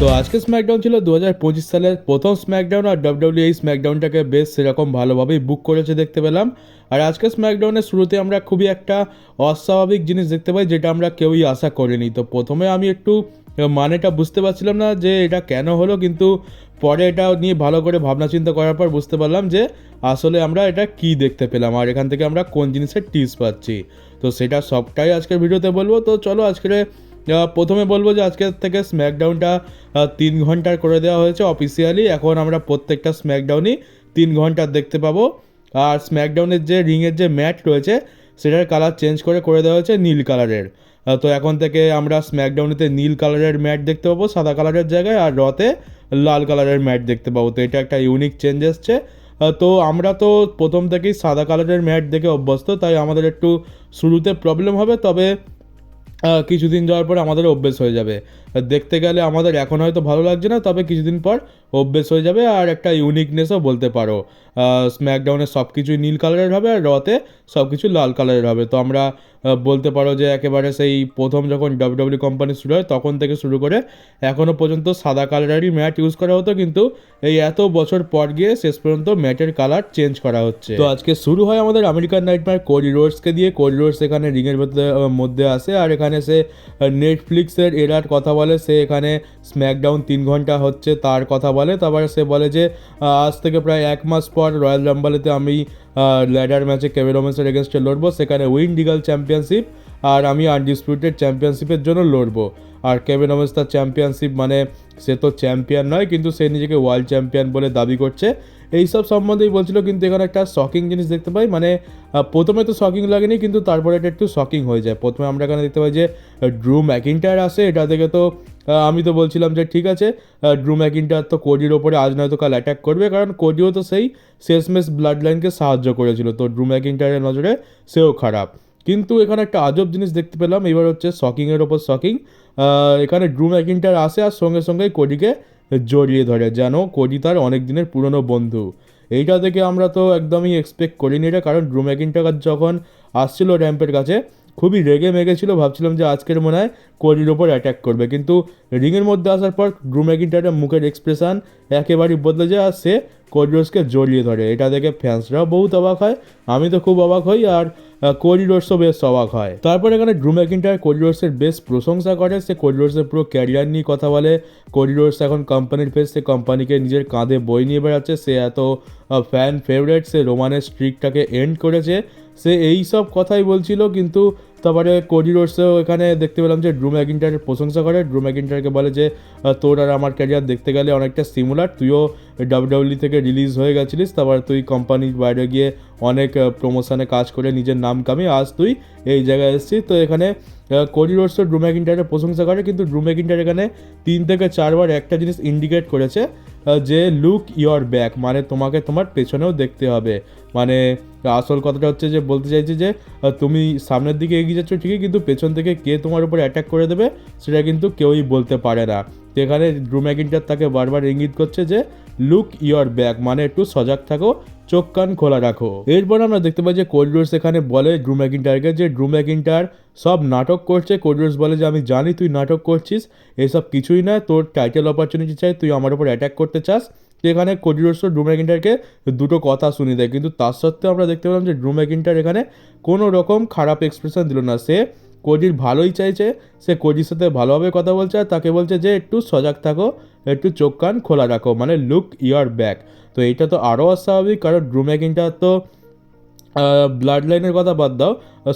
তো আজকে স্ম্যাকডাউন ছিল দু হাজার পঁচিশ সালের প্রথম স্ম্যাকডাউন আর ডাব্লিউডব্লিউ এই স্ম্যাকডাউনটাকে বেশ সেরকম ভালোভাবেই বুক করেছে দেখতে পেলাম। আর আজকে স্ম্যাকডাউনের শুরুতে আমরা খুবই একটা অস্বাভাবিক জিনিস দেখতে পাই যেটা আমরা কেউই আশা করিনি। তো প্রথমে আমি একটু মানেটা বুঝতে পারছিলাম না যে এটা কেন হলো, কিন্তু পরে এটা নিয়ে ভালো করে ভাবনা চিন্তা করার পর বুঝতে পারলাম যে আসলে আমরা এটা কি দেখতে পেলাম আর এখান থেকে আমরা কোন জিনিসের টিপস পাচ্ছি। তো সেটা সবটাই আজকের ভিডিওতে বলব। তো চলো আজকের প্রথমে বলব যে আজকের থেকে স্ম্যাকডাউনটা তিন ঘণ্টার করে দেওয়া হয়েছে অফিসিয়ালি এখন আমরা প্রত্যেকটা স্ম্যাকডাউনই তিন ঘণ্টার দেখতে পাবো। আর স্ম্যাকডাউনের যে রিংয়ের যে ম্যাট রয়েছে, সেটার কালার চেঞ্জ করে করে দেওয়া হয়েছে নীল কালারের তো এখন থেকে আমরা স্ম্যাকডাউনেতে নীল কালারের ম্যাট দেখতে পাবো, সাদা কালারের জায়গায়, আর রতে লাল কালারের ম্যাট দেখতে পাবো। তো এটা একটা ইউনিক চেঞ্জ এসছে। তো আমরা তো প্রথম থেকেই সাদা কালারের ম্যাট দেখে অভ্যস্ত, তাই আমাদের একটু শুরুতে প্রবলেম হবে। তবে কিছুদিন যাওয়ার পর আমাদের অভ্যেস হয়ে যাবে। দেখতে গেলে আমাদের এখন হয়তো ভালো লাগছে না, তবে কিছুদিন পর অভ্যেস হয়ে যাবে আর একটা ইউনিকনেসও বলতে পারো। স্ম্যাকডাউনে সব কিছুই নীল কালারের হবে আর রতে সব কিছু লাল কালারের হবে। তো আমরা বলতে পারো যে একেবারে সেই প্রথম যখন ডাব্লিউডাব্লিউ কোম্পানি শুরু হয়, তখন থেকে শুরু করে এখনও পর্যন্ত সাদা কালারেরই ম্যাট ইউজ করা হতো, কিন্তু এই এত বছর পর গিয়ে শেষ পর্যন্ত ম্যাটের কালার চেঞ্জ করা হচ্ছে। তো আজকে শুরু হয় আমাদের আমেরিকান নাইটম্যার কোডি রোডসকে দিয়ে। কোডি রোডস এখানে রিংয়ের মধ্যে মধ্যে আসে। আর এখানে সে নেটফ্লিক্সের এরার কথা বলে। সে এখানে স্ম্যাকডাউন তিন ঘণ্টা হচ্ছে, তার কথা বলে। তারপরে সে বলে যে আজ থেকে প্রায় এক মাস পর রয়্যাল রাম্বালেতে আমি ল্যাডার ম্যাচে কেভিন ওমেন্সের এগেনস্টে লড়বো। সেখানে উইন ডিগাল চ্যাম্পিয়নশিপ আর আমি আনডিসপিউটেড চ্যাম্পিয়নশিপের জন্য লড়বো। আর কেভিন ওমেন্স তার চ্যাম্পিয়নশিপ মানে সে তো চ্যাম্পিয়ন নয়, কিন্তু সে নিজেকে ওয়ার্ল্ড চ্যাম্পিয়ন বলে দাবি করছে। এইসব সম্বন্ধেই বলছিল, কিন্তু এখানে একটা শকিং জিনিস দেখতে পাই মানে প্রথমে তো শকিং লাগেনি, কিন্তু তারপরে এটা একটু শকিং হয়ে যায়। প্রথমে আমরা এখানে দেখতে পাই যে ড্রু ম্যাকিনটার আসে, এটা থেকে তো আমি তো বলছিলাম যে ঠিক আছে ড্রু ম্যাকিনটার তো কোডির ওপরে আজ নয়তো কাল অ্যাটাক করবে, কারণ কোডিও তো সেই শেষমেশ ব্লাড লাইনকে সাহায্য করেছিল, তো ড্রু ম্যাকিনটারের নজরে সেও খারাপ। কিন্তু এখানে একটা আজব জিনিস দেখতে পেলাম, এবার হচ্ছে শকিংয়ের ওপর শকিং এখানে ড্রু ম্যাকিনটার আসে আর সঙ্গে সঙ্গে কোডিকে জড়িয়ে ধরে, যেন কোডি তার অনেক দিনের পুরনো বন্ধু। এইটা থেকে আমরা তো একদমই এক্সপেক্ট করিনি এটা, কারণ ড্রু ম্যাকিনটার যখন আসছিল র্যাম্পের কাছে, খুবই রেগে মেগেছিল ভাবছিলাম যে আজকের মনে হয় কোডির ওপর অ্যাটাক করবে। কিন্তু রিংয়ের মধ্যে আসার পর ড্রু ম্যাকিনটারের মুখের এক্সপ্রেশন একেবারেই বদলে যায় আর সে কোডিরোসকে জড়িয়ে ধরে। এটা দেখে ফ্যান্সরাও বহুত অবাক হয়, আমি তো খুব অবাক হই। আর কোরিডোর্সও বেশ অবাক হয়। তারপর এখানে ড্রু ম্যাকিন্টার কোরিডোর্সের বেশ প্রশংসা করে। সে কোরিডোর্সের পুরো ক্যারিয়ার নিয়ে কথা বলে। কোরিডোর্স এখন কোম্পানির ফেস সে কোম্পানিকে নিজের কাঁধে বই নিয়ে বেড়াচ্ছে। সে এত ফ্যান ফেভারেট সে রোমানের স্ট্রিকটাকে এন্ড করেছে। সে এই সব কথাই বলছিল, কিন্তু তারপরে কোরিডোর্সেও এখানে দেখতে পেলাম যে ড্রু ম্যাকিন্টারের প্রশংসা করে। ড্রু ম্যাকিন্টারকে বলে যে তোর আর আমার ক্যারিয়ার দেখতে গেলে অনেকটা সিমুলার তুইও ডাব্লিউডাব্লিউ থেকে রিলিজ হয়ে গেছিলিস। তারপর তুই কোম্পানির বাইরে গিয়ে অনেক প্রমোশনে কাজ করে নিজের নাম কামিয়ে আজ তুই এই জায়গায় এসেছিস। তো এখানে কোরিডোর্সও ড্রু ম্যাকিন্টারের প্রশংসা করে, কিন্তু ড্রু ম্যাকিন্টার এখানে তিন থেকে চারবার একটা জিনিস ইন্ডিকেট করেছে যে লুক ইয়োর ব্যাক মানে তোমাকে তোমার পেছনেও দেখতে হবে। মানে আসল কথাটা হচ্ছে যে বলতে চাইছি যে তুমি সামনের দিকে এগিয়ে যাচ্ছ ঠিকই, কিন্তু পেছন থেকে কে তোমার উপর অ্যাটাক করে দেবে সেটা কিন্তু কেউই বলতে পারে না। তো এখানে ড্রু ম্যাকিন্টার তাকে বারবার ইঙ্গিত করছে যে লুক ইয়োর ব্যাক মানে একটু সজাগ থাকো চোখ কান খোলা রাখো। এরপর আমরা দেখতে পাই যে কোরিডোর্স এখানে বলে ড্রু ম্যাকিন্টারকে যে ড্রু ম্যাকিন্টার সব নাটক করছে। কোরিডোর্স বলে যে, আমি জানি তুই নাটক করছিস, এসব কিছুই না, তোর টাইটেল অপরচুনিটি চাই, তুই আমার উপর অ্যাটাক করতে চাস। এখানে কোরিডোর্সও ড্রু ম্যাকিন্টারকে দুটো কথা শুনিয়ে দেয়। কিন্তু তার সত্ত্বেও আমরা দেখতে পেলাম যে ড্রু ম্যাকিন্টার এখানে কোনো রকম খারাপ এক্সপ্রেশন দিল না। সে কোডির ভালোই চাইছে, সে কোডির সাথে ভালোভাবে কথা বলছে আর তাকে বলছে যে, একটু সজাগ থাকো, একটু চোখ কান খোলা রাখো মানে লুক ইয়ার ব্যাক তো এইটা তো আরও অস্বাভাবিক, কারণ ড্রু ম্যাকিন্টার তো ব্লাড লাইনের কথা বাদ দাও।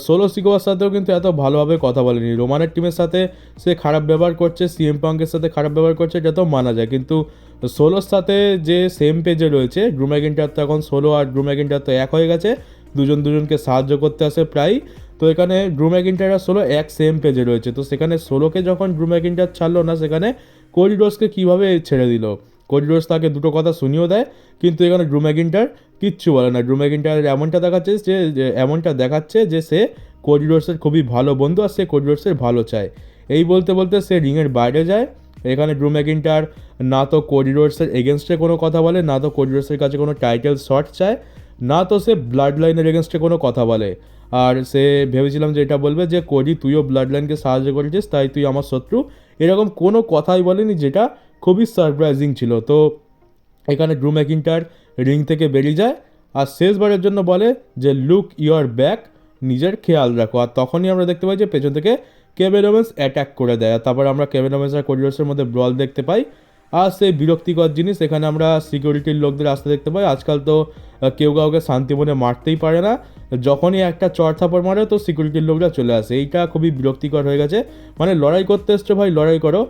সোলো সিকোয়ার সাথেও কিন্তু এত ভালোভাবে কথা বলেনি। রোমানের টিমের সাথে সে খারাপ ব্যবহার করছে সিএম পাঙ্কের সাথে খারাপ ব্যবহার করছে, এটা তো মানা যায়। কিন্তু সোলোর সাথে যে সেম পেজে রয়েছে ড্রুম্যাগিনটার তো এখন সোলো আর ড্রুম্যাগিনটার তো এক হয়ে গেছে। দুজন দুজনকে সাহায্য করতে আসে প্রায়। তো এখানে ড্রুম্যাগিনটার আর সোলো এক সেম পেজে রয়েছে। তো সেখানে সোলোকে যখন ড্রুম্যাগিনটার ছাড়লো না, সেখানে কোরিডোসকে কীভাবে ছেড়ে দিল? কোরিডোস তাকে দুটো কথা শুনিয়েও দেয়, কিন্তু এখানে ড্রুম্যাগিনটার কিচ্ছু বলে না। ড্রুম্যাগিনটার এমনটা দেখাচ্ছে যে এমনটা দেখাচ্ছে যে, সে কোরিডোর্সের খুবই ভালো বন্ধু আর সে কোরিডোর্সের ভালো চায়। এই বলতে বলতে সে রিংয়ের বাইরে যায়। এখানে ড্রু ম্যাকিন্টার না তো কোরিডোর্সের এগেনস্টে কোনো কথা বলে, না তো কোরিডোর্সের কাছে কোনো টাইটেল শট চায়, না তো সে ব্লাড লাইনের এগেনস্টে কোনো কথা বলে। আর সে ভেবেছিলাম যে এটা বলবে যে কোডি তুইও ব্লাড লাইনকে সাহায্য করেছিস, তাই তুই আমার শত্রু। এরকম কোনো কথাই বলেনি যেটা খুবই সারপ্রাইজিং ছিল। তো এখানে ড্রু ম্যাকিন্টার রিং থেকে বেরিয়ে যায় আর শেষবারের জন্য বলে যে লুক ইউর ব্যাক নিজের খেয়াল রাখো। আর তখনই আমরা দেখতে পাই যে, পেছন থেকে কেভেন ওমেন্স অ্যাটাক করে দেয়। আর তারপর আমরা কেভেন ওমেন্স আর কোরিয়ার্সের মধ্যে ব্রল দেখতে পাই। আর সেই বিরক্তিকর জিনিস, এখানে আমরা সিকিউরিটির লোকদের আসতে দেখতে পাই। আজকাল তো কেউ কাউকে শান্তি মনে মারতেই পারে না। যখনই একটা চর থাপড় মারে, তো সিকিউরিটির লোকরা চলে আসে। এইটা খুবই বিরক্তিকর হয়ে গেছে। মানে লড়াই করতে এসছো ভাই, লড়াই করো।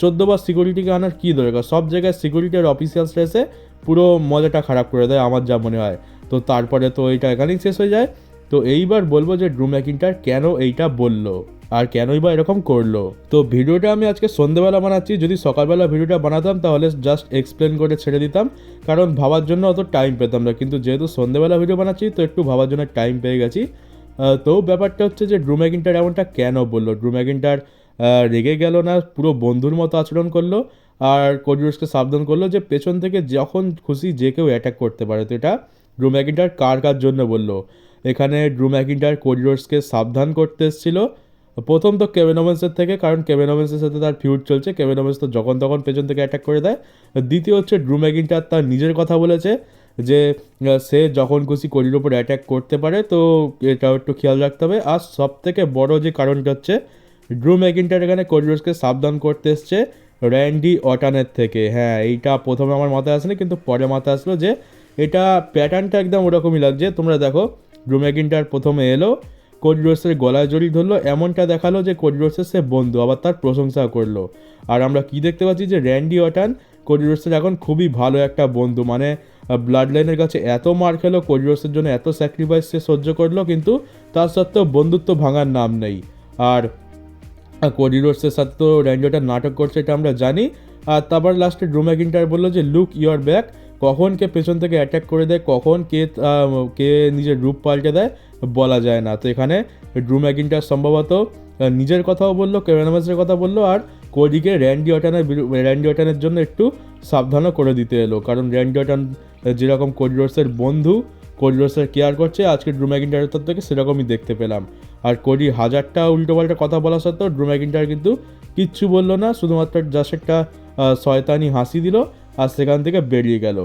চোদ্দ বার সিকিউরিটিকে আনার কী দরকার? সব জায়গায় সিকিউরিটির অফিসিয়ালসরা এসে পুরো মজাটা খারাপ করে দেয়, আমার যা মনে হয়। তো তারপরে তো এইটা এখানেই শেষ হয়ে যায়। তো এইবার বলব যে ড্রু ম্যাকিন্টার কেন এইটা বলল? আর কেনই বা এরকম করল? তো ভিডিওটা আমি আজকে সন্ধ্যেবেলা বানাচ্ছি। যদি সকালবেলা ভিডিওটা বানাতাম তাহলে জাস্ট এক্সপ্লেন করে ছেড়ে দিতাম। কারণ ভাবার জন্য অত টাইম পেতাম না। কিন্তু যেহেতু সন্ধ্যেবেলা ভিডিও বানাচ্ছি তো একটু ভাবার জন্য টাইম পেয়ে গেছি। তো ব্যাপারটা হচ্ছে যে ড্রু ম্যাকিন্টার এমনটা কেন বলল? ড্রু ম্যাকিন্টার আহ, রেগে গেল না? পুরো বন্ধুর মতো আচরণ করল? আর কোডিউসকে সাবধান করল যে পেছন থেকে যখন খুশি যে কেউ অ্যাটাক করতে পারে। তো এটা ড্রু ম্যাকিন্টার কার কার জন্য বলল? এখানে ড্রু ম্যাকিন্টার কোরিডোর্সকে সাবধান করতে এসেছিল। প্রথম তো কেভেন ওমেন্সের থেকে, কারণ কেভেন ওমেন্সের সাথে তার ফিউড চলছে। কেভেন ওমেন্স তো যখন তখন পেছন থেকে অ্যাটাক করে দেয়। দ্বিতীয় হচ্ছে ড্রু ম্যাকিন্টার তার নিজের কথা বলেছে যে সে যখন খুশি কোরির ওপর অ্যাটাক করতে পারে, তো এটাও একটু খেয়াল রাখতে হবে। আর সব থেকে বড় যে কারণটা হচ্ছে ড্রু ম্যাকিন্টার এখানে কোরিডোর্সকে সাবধান করতে এসছে র্যান্ডি অটানের থেকে। হ্যাঁ এইটা প্রথমে আমার মাথায় আসেনি, কিন্তু পরে মাথায় আসলো যে, এটা প্যাটার্নটা একদম ওরকমই লাগছে। তোমরা দেখো ড্রু ম্যাকিন্টার প্রথমে এলো কোরিডোর্সের গলায় জড়িয়ে ধরলো, এমনটা দেখাল যে কোরিডোর্সের সে বন্ধু, আবার তার প্রশংসা করল। আর আমরা কি দেখতে পাচ্ছি যে র্যান্ডি অটান কোরিডোর্সের এখন খুবই ভালো একটা বন্ধু মানে ব্লাড লাইনের কাছে এত মার খেলো কোরিডোর্সের জন্য এত স্যাক্রিফাইস সে সহ্য করল, কিন্তু তার সত্ত্বেও বন্ধুত্ব ভাঙার নাম নেই। আর কোরিডোর্সের সাথে তো র্যান্ডি অটান নাটক করছে, এটা আমরা জানি। আর তারপর লাস্টে ড্রু ম্যাকিন্টার বলল যে লুক ইউর ব্যাক কখন কে পেছন থেকে অ্যাটাক করে দেয়, কখন কে কে নিজের রূপ পাল্টে দেয় বলা যায় না। তো এখানে ড্রু ম্যাকিন্টার সম্ভবত নিজের কথাও বলল কেভেনামাসের কথা বলল, আর কোডিকে র্যান্ডি অটানের র্যান্ডি অটানের জন্য একটু সাবধানও করে দিতে এলো। কারণ র্যান্ডি অটান যেরকম কোডিডোর্সের বন্ধু কোডিডোর্সের কেয়ার করছে, আজকে ড্রু ম্যাকিন্টারের তরফ থেকে সেরকমই দেখতে পেলাম। আর কোডি হাজারটা উল্টোপাল্টা কথা বলা সত্ত্বেও ড্রু ম্যাকিন্টার কিন্তু কিচ্ছু বলল না, শুধুমাত্র জাস্ট একটা শয়তানি হাসি দিল, আর সেখান থেকে বেরিয়ে গেল।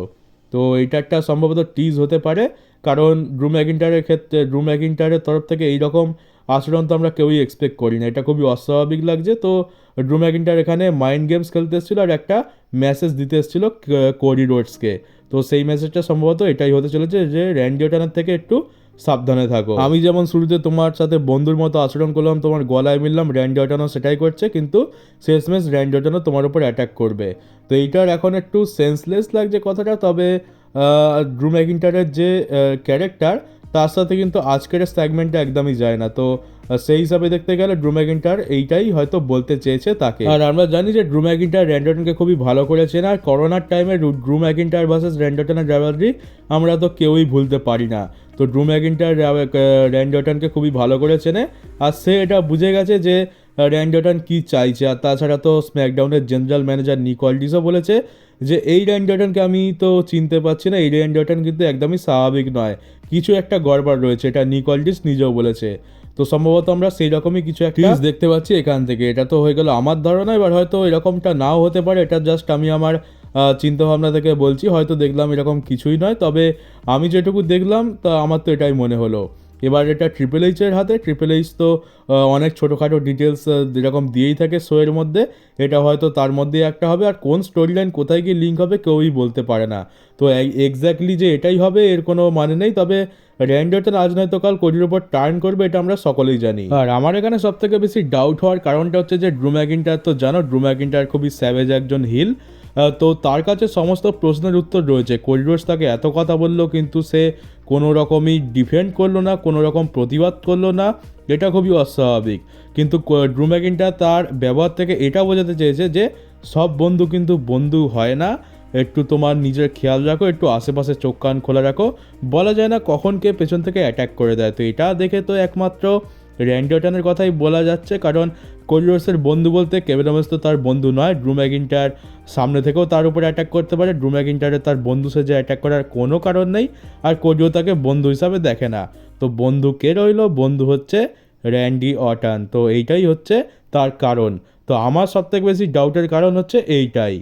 তো এটা একটা সম্ভবত টিজ হতে পারে। কারণ ড্রু ম্যাকিন্টারের ক্ষেত্রে ড্রু ম্যাকিন্টারের তরফ থেকে এইরকম আচরণ তো আমরা কেউই এক্সপেক্ট করি না। এটা খুবই অস্বাভাবিক লাগছে। তো ড্রু ম্যাকিন্টার এখানে মাইন্ড গেমস খেলতে এসেছিল আর একটা মেসেজ দিতে এসেছিল কোরি রোডসকে তো সেই মেসেজটা সম্ভবত এটাই হতে চলেছে যে র্যান্ডি ওটানের থেকে একটু সাবধানে থাকো। আমি যেমন শুরুতে তোমার সাথে বন্ধুর মতো আচরণ করলাম, তোমার গলায় মিললাম র্যান্ডি ওটানো সেটাই করছে, কিন্তু শেষমেশ র্যান্ডি ওটানো তোমার উপর অ্যাটাক করবে। তো এইটার এখন একটু সেন্সলেস লাগছে কথাটা, তবে ড্রু ম্যাকিন্টারের যে ক্যারেক্টার তার সাথে কিন্তু আজকের সেগমেন্টটা একদমই যায় না। তো সেই হিসাবে দেখতে গেলে ড্রু ম্যাকিন্টার এইটাই হয়তো বলতে চেয়েছে তাকে। আর আমরা জানি যে ড্রু ম্যাকিন্টার র্যান্ডটনকে খুবই ভালো করেছেন, আর করোনার টাইমে ড্রু ম্যাকিন্টার ভার্সেস র্যান্ডটনের ড্রাইভারি আমরা তো কেউই ভুলতে পারি না। তো ড্রু ম্যাকিন্টার র্যান্ডটনকে খুবই ভালো করে চেনে আর সে এটা বুঝে গেছে যে র্যান্ডটন কি চাইছে? আর তাছাড়া তো স্ম্যাকডাউনের জেনারেল ম্যানেজার নিকলডিসও বলেছে যে এই র্যান্ডটনকে আমি তো চিনতে পারছি না। এই র্যান্ডটন কিন্তু একদমই স্বাভাবিক নয়। কিছু একটা গড়বড় রয়েছে এটা নিকলডিস নিজেও বলেছে। তো সম্ভবত আমরা সেই রকমই কিছু একটা দেখতে পাচ্ছি এখান থেকে। এটা তো হয়ে গেল আমার ধারণা এবার হয়তো এরকমটা নাও হতে পারে। এটা জাস্ট আমি আমার চিন্তা ভাবনা থেকে বলছি হয়তো দেখলাম এরকম কিছুই নয়। তবে আমি যেটুকু দেখলাম তা আমার তো এটাই মনে হলো। এবার এটা ট্রিপল এইচের হাতে ট্রিপল এইচ তো অনেক ছোটোখাটো ডিটেলস যেরকম দিয়েই থাকে শোয়ের মধ্যে, এটা হয়তো তার মধ্যেই একটা হবে। আর কোন স্টোরি লাইন কোথায় গিয়ে লিঙ্ক হবে কেউই বলতে পারে না। তো এক্স্যাক্টলি যে এটাই হবে, এর কোনো মানে নেই। তবে র্যান্ডারটন আজ নয়তো কাল কোডির ওপর টার্ন করবে, এটা আমরা সকলেই জানি। আর আমার এখানে সব থেকে বেশি ডাউট হওয়ার কারণটা হচ্ছে যে ড্রু ম্যাকিন্টার তো জানো ড্রু ম্যাকিন্টার খুবই স্যাভেজ একজন হিল তো তার কাছে সমস্ত প্রশ্নের উত্তর রয়েছে। কোরিডোর্স তাকে এত কথা বলল, কিন্তু সে কোনো রকমই ডিফেন্ড করল না, কোনো রকম প্রতিবাদ করল না। এটা খুবই অস্বাভাবিক। কিন্তু ড্রু ম্যাকিন্টার তার ব্যবহার থেকে এটা বোঝাতে চেয়েছে যে, সব বন্ধু কিন্তু বন্ধু হয় না। একটু তোমার নিজের খেয়াল রাখো, একটু আশেপাশে চোখ কান খোলা রাখো। বলা যায় না কখন কে পেছন থেকে অ্যাটাক করে দেয়। তো এটা দেখে তো একমাত্র র্যান্ডটনের কথাই বলা যাচ্ছে, কারণ কোরিডোর্সের বন্ধু বলতে কেভেনামাস তো তার বন্ধু নয়, ড্রু ম্যাকিন্টার সামনে থেকেও তার উপরে অ্যাটাক করতে পারে, ড্রু ম্যাকিন্টারে তার বন্ধু সেজে অ্যাটাক করার কোনো কারণ নেই, আর কোরিও তাকে বন্ধু হিসাবে দেখে না। তো বন্ধু কে রইল? বন্ধু হচ্ছে র্যান্ডি অটান। তো এইটাই হচ্ছে তার কারণ। তো আমার সবথেকে বেশি ডাউটের কারণ হচ্ছে এইটাই।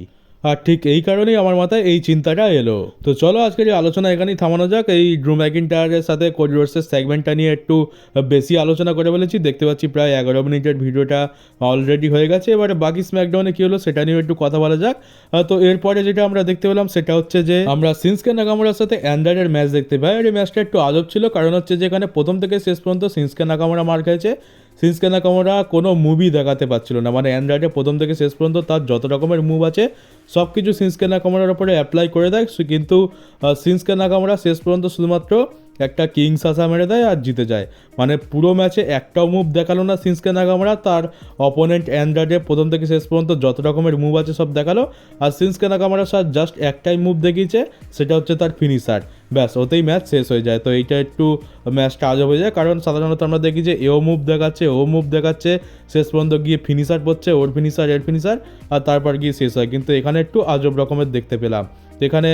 আর ঠিক এই কারণেই আমার মাথায় এই চিন্তাটা এলো। তো চলো আজকের এই আলোচনা এখানেই থামানো যাক। এই ড্রু ম্যাকিনটায়ারের সাথে কোড সেগমেন্টটা নিয়ে একটু বেশি আলোচনা করে বলেছি দেখতে পাচ্ছি প্রায় এগারো মিনিটের ভিডিওটা অলরেডি হয়ে গেছে। এবারে বাকি স্ম্যাকডাউনে কী হলো সেটা নিয়ে একটু কথা বলা যাক। তো এরপরে যেটা আমরা দেখতে পেলাম সেটা হচ্ছে যে, আমরা সিন্সকে নাকামোড়ার সাথে অ্যান্ড্রয়েডের ম্যাচ দেখতে পাই। আর এই ম্যাচটা একটু আজব ছিল। কারণ হচ্ছে যে এখানে প্রথম থেকে শেষ পর্যন্ত সিন্সকে নাকামোড়া মার খেয়েছে। সিন্সকে নাকামোড়া কোনো মুভি দেখাতে পারছিল না। মানে অ্যান্ড্রয়েডে প্রথম থেকে শেষ পর্যন্ত তার যত রকমের মুভ আছে সব কিছু সিন্সকে নাকামোড়ার উপরে অ্যাপ্লাই করে দেয়। কিন্তু সিন্সকে নাকামোড়া শেষ পর্যন্ত শুধুমাত্র একটা কিংস আসা মেরে দেয় আর জিতে যায়। মানে পুরো ম্যাচে একটাও মুভ দেখাল না সিন্সকে নাকামোড়া তার অপোনেন্ট অ্যান্ড্রয়েডে প্রথম থেকে শেষ পর্যন্ত যত রকমের মুভ আছে সব দেখাল। আর সিন্সকে নাকামোড়া স্যার জাস্ট একটাই মুভ দেখিয়েছে, সেটা হচ্ছে তার ফিনিশার ব্যাস, ওতেই ম্যাচ শেষ হয়ে যায়। তো এইটা একটু ম্যাচটা আজব হয়ে যায়, কারণ সাধারণত আমরা দেখি যে এও মুভ দেখাচ্ছে, ও মুভ দেখাচ্ছে, শেষ পর্যন্ত গিয়ে ফিনিশার পড়ছে, ওর ফিনিশার এর ফিনিশার আর তারপর গিয়ে শেষ হয়। কিন্তু এখানে একটু আজব রকমের দেখতে পেলাম। তো এখানে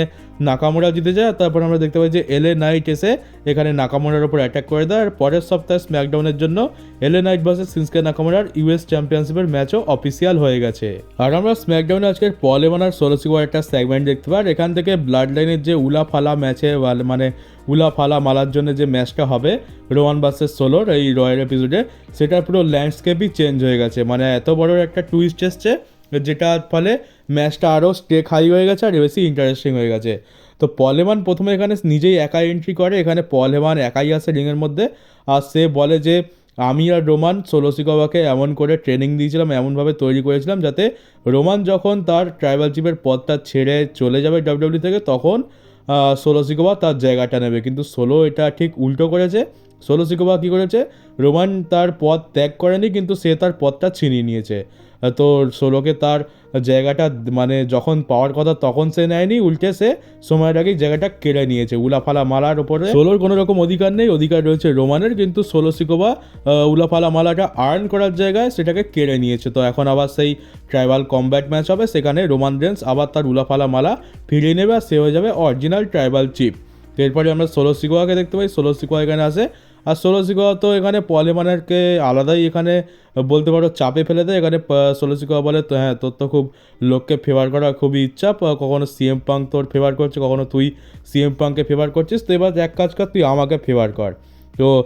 নাকামোড়া জিতে যায়, তারপর আমরা দেখতে পাই যে এলে নাইট এসে এখানে নাকামোড়ার ওপর অ্যাটাক করে দেয়। আর পরের সপ্তাহে স্ম্যাকডাউনের জন্য এলে নাইট ভার্সেস সিন্সকে নাকামোড়ার ইউএস চ্যাম্পিয়নশিপের ম্যাচও অফিসিয়াল হয়ে গেছে। আর আমরা স্ম্যাকডাউনে আজকের পল এমানার সোলোসিকোয়ার একটা সেগমেন্ট দেখতে পাই। এখান থেকে ব্লাড লাইনের যে উলা ফালা ম্যাচে মানে উলা ফালা মালার জন্য যে ম্যাচটা হবে রোয়ান ভার্সেস সোলোর এই রয়্যাল এপিসোডে সেটার পুরো ল্যান্ডস্কেপই চেঞ্জ হয়ে গেছে। মানে এত বড় একটা টুইস্ট এসছে, যেটার ফলে ম্যাচটা আরও স্টেক হাই হয়ে গেছে আর বেশি ইন্টারেস্টিং হয়ে গেছে। তো পলেমান প্রথমে এখানে নিজেই একাই এন্ট্রি করে, এখানে পলেমান একাই আসে রিংয়ের মধ্যে। আর সে বলে যে, আমি আর রোমান সোলোসিকোভাকে এমন করে ট্রেনিং দিয়েছিলাম, এমনভাবে তৈরি করেছিলাম যাতে রোমান যখন তার ট্রাইবাল চিফের পদটা ছেড়ে চলে যাবে ডাব্লিউডি থেকে, তখন সোলো সিকোবা তার জায়গাটা নেবে। কিন্তু সোলো এটা ঠিক উল্টো করেছে। সোলো সিকোবা কী করেছে? রোমান তার পদ ত্যাগ করেনি, কিন্তু সে তার পদটা ছিনিয়ে নিয়েছে। তো সোলোকে তার জায়গাটা মানে যখন পাওয়ার কথা তখন সে নেয়নি, উল্টে সে আগেই জায়গাটা কেড়ে নিয়েছে, উলাফালা মালার ওপরে সোলোর কোনো রকম অধিকার নেই, অধিকার রয়েছে রোমানের, কিন্তু সোলো সিকোবা উলাফালা মালাটা আর্ন করার জায়গায় সেটাকে কেড়ে নিয়েছে। তো এখন আবার সেই ট্রাইবাল কমব্যাট ম্যাচ হবে, সেখানে রোমান রেন্স আবার তার উলাফালা মালা ফিরিয়ে নেবে আর সে হয়ে যাবে অরিজিনাল ট্রাইবাল চিপ এরপরে আমরা সোলো সিকোয়াকে দেখতে পাই সোলো সিকোয়া এখানে আসে। আর সোলো সিকোয়া তো এখানে পলেমানারকে আলাদাই এখানে বলতে পারো চাপে ফেলে দেয়। এখানে প- সোলো বলে, তো হ্যাঁ তোর তো খুব লোককে ফেভার করা খুবই ইচ্ছা। প- কখনো সিএম পাঙ্ক তোর ফেভার করছে, কখনো তুই সিএম পাংকে ফেভার করছিস। তো এবার এক কাজ কর, তুই আমাকে ফেভার কর। তো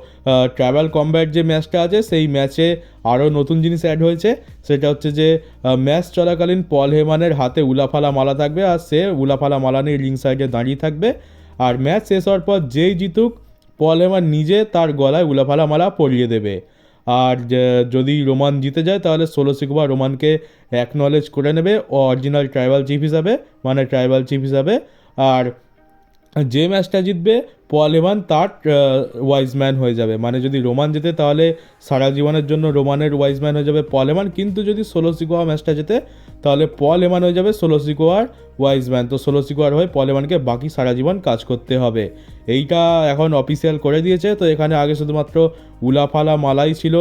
ট্রাভেল কমব্যাট যে ম্যাচটা আছে, সেই ম্যাচে আরও নতুন জিনিস অ্যাড হয়েছে। সেটা হচ্ছে যে ম্যাচ চলাকালীন পল হেমানের হাতে উলাফালা মালা থাকবে আর সে উলাফালা মালা নিয়ে রিং সাইডে দাঁড়িয়ে থাকবে। আর ম্যাচ শেষ হওয়ার পর যেই জিতুক পল হেমান নিজে তার গলায় উলাফালা মালা পরিয়ে দেবে। আর যদি রোমান জিতে যায়, তাহলে ষোলো সিকুবা রোমানকে অ্যাকনলেজ করে নেবে অরিজিনাল ট্রাইবাল চিফ হিসাবে মানে ট্রাইবাল চিফ হিসাবে। আর যে ম্যাচটা জিতবে এভান তার ওয়াইজম্যান হয়ে যাবে। মানে যদি রোমান জেতে তাহলে সারা জীবনের জন্য রোমানের ওয়াইজম্যান হয়ে যাবে পল এমান কিন্তু যদি ষোলো সিকোয়া ম্যাচটা জেতে, তাহলে পল এমান হয়ে যাবে ষোলো সিকোয়ার ওয়াইজম্যান তো ষোলো সিকোয়ার হয়ে পল এমানকে বাকি সারা জীবন কাজ করতে হবে। এইটা এখন অফিসিয়াল করে দিয়েছে। তো এখানে আগে শুধুমাত্র উলাফালা মালাই ছিল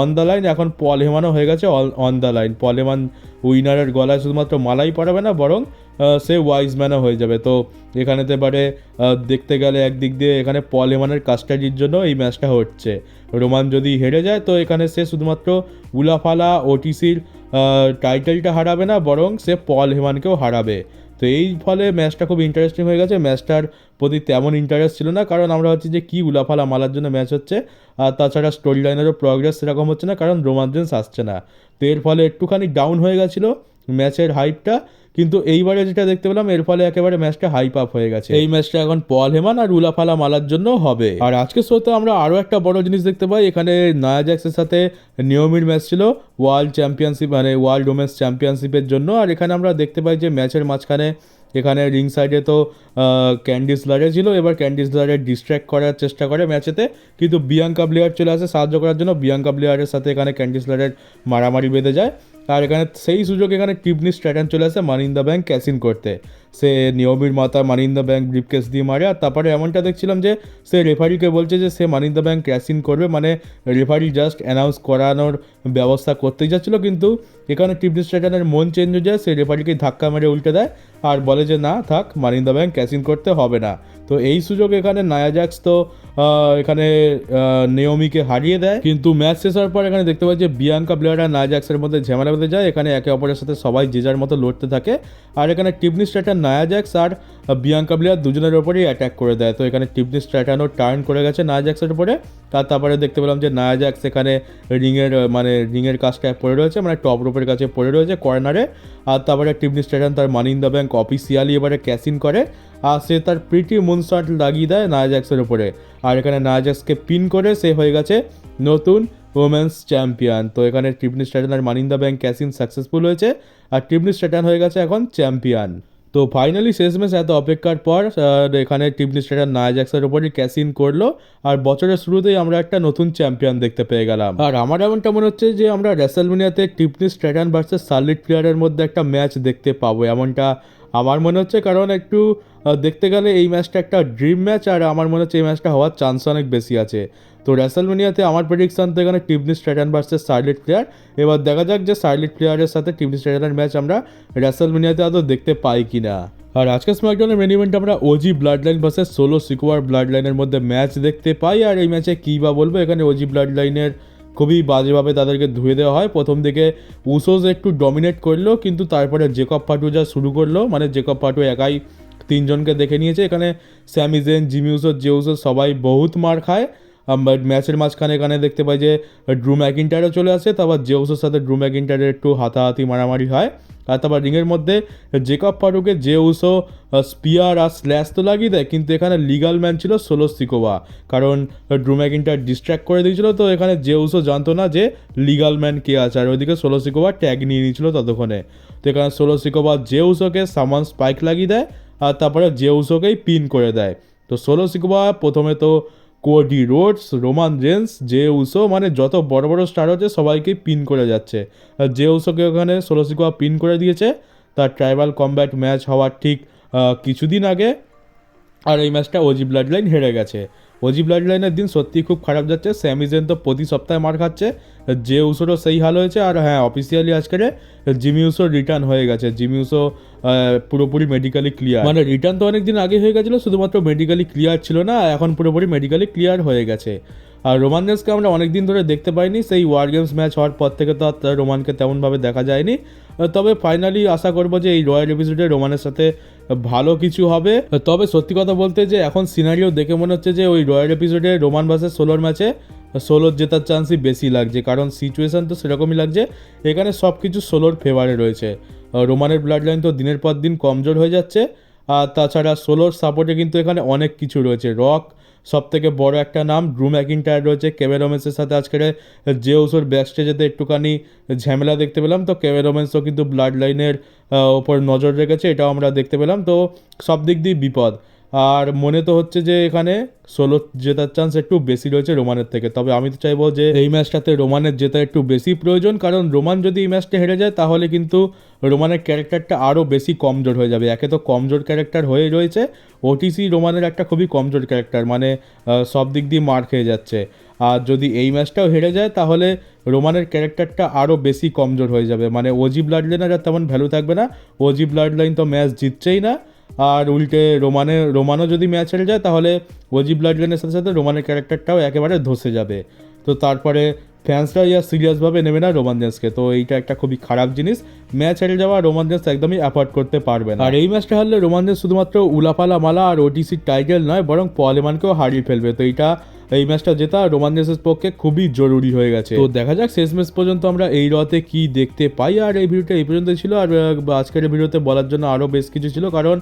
অন দ্য লাইন এখন পল হেমানও হয়ে গেছে on the line Paul Heyman উইনারের গলায় শুধুমাত্র মালাই পড়াবে না, বরং সে ওয়াইজম্যানও হয়ে যাবে। তো এখানেতে পারে দেখতে গেলে একদিক দিয়ে এখানে পল হেমানের কাস্টাডির জন্য এই ম্যাচটা হচ্ছে। রোমান যদি হেরে যায়, তো এখানে সে শুধুমাত্র উলাফালা ওটিসির টাইটেলটা হারাবে না, বরং সে পল হেমানকেও হারাবে। তো এই ফলে ম্যাচটা খুব ইন্টারেস্টিং হয়ে গেছে। ম্যাচটার প্রতি তেমন ইন্টারেস্ট ছিল না, কারণ আমরা ভাবছি যে কী উলাফালা মালার জন্য ম্যাচ হচ্ছে। আর তাছাড়া স্টোরি লাইনেরও প্রগ্রেস সেরকম হচ্ছে না, কারণ রোমান্সেন্স আসছে না। তো এর ফলে একটুখানি ডাউন হয়ে গেছিল ম্যাচের হাইপটা কিন্তু এইবারে যেটা দেখতে পেলাম, এর ফলে একেবারে ম্যাচটা হাইপ আপ হয়ে গেছে। এই ম্যাচটা এখন পল হেমান আর উলাফালা মালার জন্য হবে। আর আজকে শোতে আমরা আরও একটা বড় জিনিস দেখতে পাই। এখানে নায়া সাথে নিয়মির ম্যাচ ছিল, ওয়ার্ল্ড চ্যাম্পিয়নশিপ মানে ওয়ার্ল্ড ওমেন্স চ্যাম্পিয়নশিপের জন্য। আর এখানে আমরা দেখতে পাই যে ম্যাচের মাঝখানে এখানে রিং সাইডে তো ক্যান্ডিস লারে ছিল। এবার ক্যান্ডিস লারে ডিস্ট্র্যাক্ট করার চেষ্টা করে ম্যাচেতে। কিন্তু বিয়াঙ্কা প্লেয়ার চলে আসে সাহায্য করার জন্য। বিয়াঙ্কা প্লেয়ারের সাথে এখানে ক্যান্ডিস লারের মারামারি বেঁধে যায়। আর এখানে সেই সুযোগ এখানে টিপনি স্ট্র্যাটান চলে আসে money in the bank cash in করতে। সে নিয়মির মাথা money in the bank briefcase দিয়ে মারে, আর তারপরে এমনটা দেখছিলাম যে সে রেফারিকে বলছে যে সে money in the bank cash in করবে মানে রেফারি জাস্ট অ্যানাউন্স করানোর ব্যবস্থা করতেই যাচ্ছিল, কিন্তু এখানে টিপনি স্ট্যাটানের মন চেঞ্জ হয়ে যায়, সে রেফারিকে ধাক্কা মেরে উল্টে দেয়, আর বলে যে, না, থাক money in the bank cash in করতে হবে না। তো এই সুযোগ এখানে নায়াজাক্স তো এখানে নিয়মিকে হারিয়ে দেয়। কিন্তু ম্যাচ শেষ হওয়ার পর এখানে দেখতে পাই যে বিয়াঙ্কা প্লেয়ার আর নায়াজাক্সের মধ্যে ঝামেলা বেঁধে যায়। এখানে একে অপরের সাথে সবাই যে যার মতো লড়তে থাকে। আর এখানে টিপনি স্ট্র্যাটান নায়াজাক্স আর বিয়াঙ্কা প্লেয়ার দুজনের ওপরেই অ্যাটাক করে দেয়। তো এখানে টিপনি স্ট্র্যাটানও টার্ন করে গেছে নায়াজাক্সের উপরে। তার তারপরে দেখতে পেলাম যে নায়াজাক্স এখানে রিংয়ের মানে রিংয়ের কাজটা পড়ে রয়েছে মানে টপ রোপের কাছে পড়ে রয়েছে কর্নারে আর তারপরে টিপনি স্ট্র্যাটান তার money in the bank officially এবারে ক্যাশ ইন করে। আর সে তার প্রিটি মুনশট লাগিয়ে দেয় নায়াজাক্সের উপরে। আর এখানে নায়াজাক্সকে পিন করে সে হয়ে গেছে নতুন ওমেন্স চ্যাম্পিয়ন তো এখানে Tiffany Stratton R money in the bank cash in successful হয়েছে আর টিপনি স্ট্যাটান হয়ে গেছে এখন চ্যাম্পিয়ন তো ফাইনালি শেষ শেষমেশ এত অপেক্ষার পর এখানে টিপনি স্ট্যাটান নায়াজাক্সের উপরই ক্যাশ ইন করল আর বছরের শুরুতেই আমরা একটা নতুন চ্যাম্পিয়ন দেখতে পেয়ে গেলাম। আর আমার এমনটা মনে হচ্ছে যে আমরা রেসেলমিনিয়াতে টিপনি স্ট্যাটান ভার্সেস সার্লিট প্লেয়ারের মধ্যে একটা ম্যাচ দেখতে পাবো, এমনটা আমার মনে হচ্ছে কারণ একটু দেখতে গেলে এই ম্যাচটা একটা ড্রিম ম্যাচ আর আমার মনে হচ্ছে এই ম্যাচটা হওয়ার চান্স অনেক বেশি আছে। তো রেসেলমিনিয়াতে আমার প্রেডিকশান তো এখানে টিপনি স্ট্যাটান ভার্সেস সার্লিট প্লেয়ার এবার দেখা যাক যে সার্লিট প্লেয়ারের সাথে টিপনি স্ট্যাটানের ম্যাচ আমরা রেসেলমিনিয়াতে আদৌ দেখতে পাই কি না আর আজকে স্ম্যাকডাউনের মেন ইভেন্ট আমরা OG blood line versus Solo সিকোয়ার blood লাইনের মধ্যে ম্যাচ দেখতে পাই। আর এই ম্যাচে কী বা বলব, এখানে ওজি ব্লাড লাইনের খুবই বাজেভাবে তাদেরকে ধুয়ে দেওয়া হয়। প্রথম দিকে উসোস একটু ডমিনেট করল, কিন্তু তারপরে জেকব পাটু যা শুরু করল মানে জেকব পাটু একাই তিনজনকে দেখে নিয়েছে। এখানে স্যামিজেন জিমিউসো জেউসো সবাই বহুত মার খায়। ম্যাচের মাঝখানে এখানে দেখতে পাই যে, ড্রু ম্যাকিন্টারও চলে আসে, তারপর জেউসোর সাথে ড্রু ম্যাকিন্টারের একটু হাতাহাতি মারামারি হয়। আর তারপর রিংয়ের মধ্যে জেকব পাটুকে জেউসো স্পিয়ার আর স্ল্যাশ তো লাগিয়ে দেয়, কিন্তু এখানে লিগাল ম্যান ছিল সোলো সিকোভা। কারণ, ড্রু ম্যাকিন্টার ডিস্ট্র্যাক্ট করে দিয়েছিল, তো এখানে যে জেউসও জানতো না যে, লিগাল ম্যান কে আছে। আর ওইদিকে সোলো সিকোভা ট্যাগ নিয়ে নিয়েছিল ততক্ষণে। তো এখানে সোলো সিকোভা জেউসোকে সামান স্পাইক লাগিয়ে দেয়, আর তারপরে জেউসোকেই পিন করে দেয়। তো সোলো সিকোভা প্রথমে তো Cody Rhodes Roman Reigns Jey Uso মানে যত বড় বড় স্টার হচ্ছে সবাইকে পিন করে যাচ্ছে। জে উসোকে ওখানে সোলো সিকোভা পিন করে দিয়েছে। তার ট্রাইবাল কম্ব্যাট ম্যাচ হওয়ার ঠিক কিছুদিন আগে। আর এই ম্যাচটা ওজি ব্লাড লাইন হেরে গেছে। ওজি ব্লাড লাইনের দিন সত্যিই খুব খারাপ যাচ্ছে। স্যামিজেন তো প্রতি সপ্তাহে মার খাচ্ছে। যে উসোরও সেই হাল হয়েছে আর হ্যাঁ অফিসিয়ালি আজকে জিমি উসো রিটার্ন হয়ে গেছে। জিমি উসো পুরোপুরি মেডিকেলি ক্লিয়ার মানে রিটার্ন তো অনেক দিন আগে হয়ে গেছিল, শুধুমাত্র মেডিকেলি ক্লিয়ার ছিল না, এখন পুরোপুরি মেডিকেলি ক্লিয়ার হয়ে গেছে। আর রোমান রেন্সকে আমরা অনেক দিন ধরে দেখতে পাইনি, সেই ওয়ার গেমস ম্যাচ হওয়ার পর থেকে তো আর রোমানকে তেমনভাবে দেখা যায়নি। তবে ফাইনালি আশা করব যে এই রয়্যাল এপিসোডে রোমানের সাথে ভালো কিছু হবে। তবে সত্যি কথা বলতে যে এখন সিনারিও দেখে মনে হচ্ছে যে ওই রয়্যাল এপিসোডে রোমান ভার্সেস সোলোর ম্যাচে সোলোর জেতার চান্সই বেশি লাগছে। কারণ সিচুয়েশান তো সেরকমই লাগছে। এখানে সব কিছু সোলোর ফেভারে রয়েছে। রোমানের ব্লাড লাইন তো দিনের পর দিন কমজোর হয়ে যাচ্ছে। আর তাছাড়া সোলোর সাপোর্টে কিন্তু এখানে অনেক কিছু রয়েছে। রক সব থেকে বড় একটা নাম ড্রু ম্যাকিনটায়ার রয়েছে। কেভেরোমেন্সের সাথে আজকের জেউসোর ব্যাকস্টেজেতে একটুখানি ঝামেলা দেখতে পেলাম, তো কেভেরোমেন্সও কিন্তু ব্লাড লাইনের ওপর নজর রেখেছে, এটাও আমরা দেখতে পেলাম। তো সব দিক দিয়ে বিপদ। আর মনে তো হচ্ছে যে এখানে ষোলো জেতার চান্স একটু বেশি রয়েছে রোমানের থেকে। তবে আমি তো চাইব যে এই ম্যাচটাতে রোমানের জেতা একটু বেশি প্রয়োজন, কারণ রোমান যদি এই ম্যাচটা হেরে যায়, তাহলে কিন্তু রোমানের ক্যারেক্টারটা আরও বেশি কমজোর হয়ে যাবে। একে তো কমজোর ক্যারেক্টার হয়ে রয়েছে। ওটিসি রোমানের একটা খুবই কমজোর ক্যারেক্টার মানে সব দিক দিয়ে মার খেয়ে যাচ্ছে। আর যদি এই ম্যাচটাও হেরে যায়, তাহলে রোমানের ক্যারেক্টারটা আরও বেশি কমজোর হয়ে যাবে। মানে ওজি ব্লাড লাইনের আর তেমন ভ্যালু থাকবে না। ওজি ব্লাড লাইন তো ম্যাচ জিতছেই না। আর উল্টে রোমানের রোমানও যদি ম্যাচ হেরে যায়, তাহলে ওজি ব্লাড লাইনের সাথে সাথে রোমানের ক্যারেক্টারটাও একেবারে ধসে যাবে। তো তারপরে ফ্যান্সরা ইয়া সিরিয়াসভাবে নেবে না রোমান জেন্সকে তো এইটা একটা খুবই খারাপ জিনিস। ম্যাচ হেরে যাওয়া রোমান একদমই অ্যাফোর্ড করতে পারবে না। আর এই ম্যাচটা হারলে রোমান শুধুমাত্র উলাপালা মালা আর ওটিসির টাইটেল নয়, বরং পলেমানকেও হারিয়ে ফেলবে। তো এইটা এই ম্যাচটা জেতা রোমান জেন্সের পক্ষে খুবই জরুরি হয়ে গেছে। তো দেখা যাক, শেষ ম্যাচ পর্যন্ত আমরা এই রতে কি দেখতে পাই। আর এই ভিডিওটা এই পর্যন্ত ছিল। আর আজকের ভিডিওতে বলার জন্য আরও বেশ কিছু ছিল। কারণ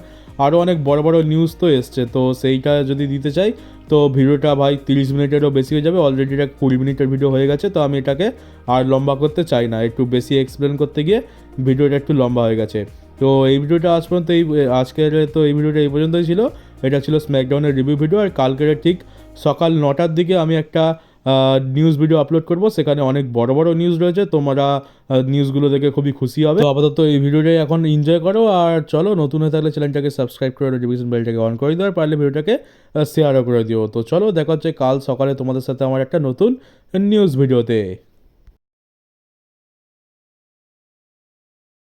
আরও অনেক বড় বড় নিউজ তো এসছে। তো সেইটা যদি দিতে চাই, তো ভিডিওটা ভাই তিরিশ মিনিটেরও বেশি হয়ে যাবে। অলরেডি এটা কুড়ি মিনিটের ভিডিও হয়ে গেছে। তো আমি এটাকে আর লম্বা করতে চাই না। একটু বেশি এক্সপ্লেন করতে গিয়ে ভিডিওটা একটু লম্বা হয়ে গেছে। তো এই ভিডিওটা আজ পর্যন্ত এই, আজকের তো এই ভিডিওটা এই পর্যন্তই ছিল। এটা ছিল স্ম্যাকডাউনের রিভিউ ভিডিও আর কালকের ঠিক সকাল নটার দিকে আমি একটা নিউজ ভিডিও আপলোড করব। সেখানে অনেক বড় বড় নিউজ রয়েছে। তোমরা নিউজগুলো দেখে খুবই খুশি হবে। তো আপাতত এই ভিডিওটাই এখন এনজয় করো। আর চলো, নতুন হয়ে থাকলে চ্যানেলটাকে সাবস্ক্রাইব করে নোটিফিকেশন বেলটাকে অন করে দিও। আর পারলে ভিডিওটাকে শেয়ারও করে দিও। তো চলো, দেখা হচ্ছে কাল সকালে তোমাদের সাথে আমার একটা নতুন নিউজ ভিডিওতে